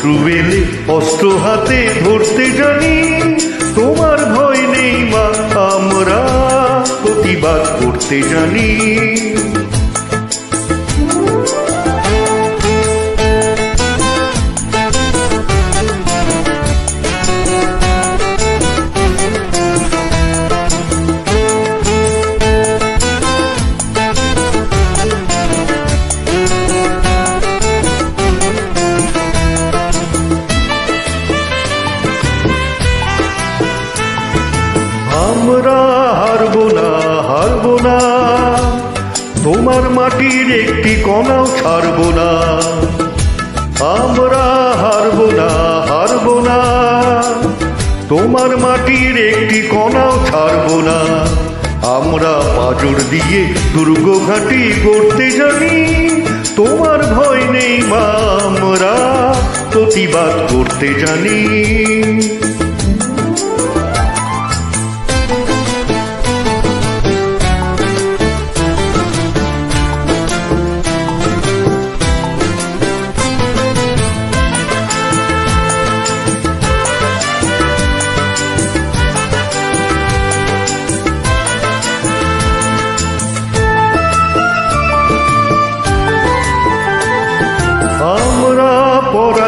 শত্রু এলে অস্ত্র হাতে ধরতে জানি তোমার ভয় নেই মা আমরা প্রতিবাদ করতে জানি। কণাও ছাড়বো না। আমরা হারবো না হারবো না। তোমার মাটির একটি কণাও ছাড়বো না। আমরা পাজর দিয়ে দুর্গ ঘাটি করতে জানি। তোমার ভয় নেই মা, আমরা প্রতিবাদ করতে জানি।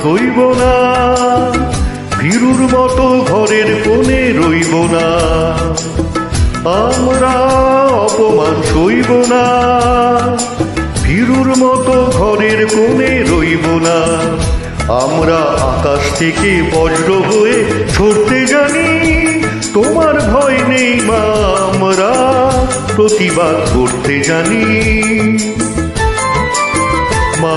সইব না, ভীরুর মতো ঘরের কোণে রইব না। আমরা অপমান সইব না, ভীরুর মতো ঘরের কোণে রইব না। আমরা আকাশ থেকে বজ্র হয়ে ছড়তে জানি, তোমার ভয় নেই মা, আমরা প্রতিবাদ করতে জানি। মা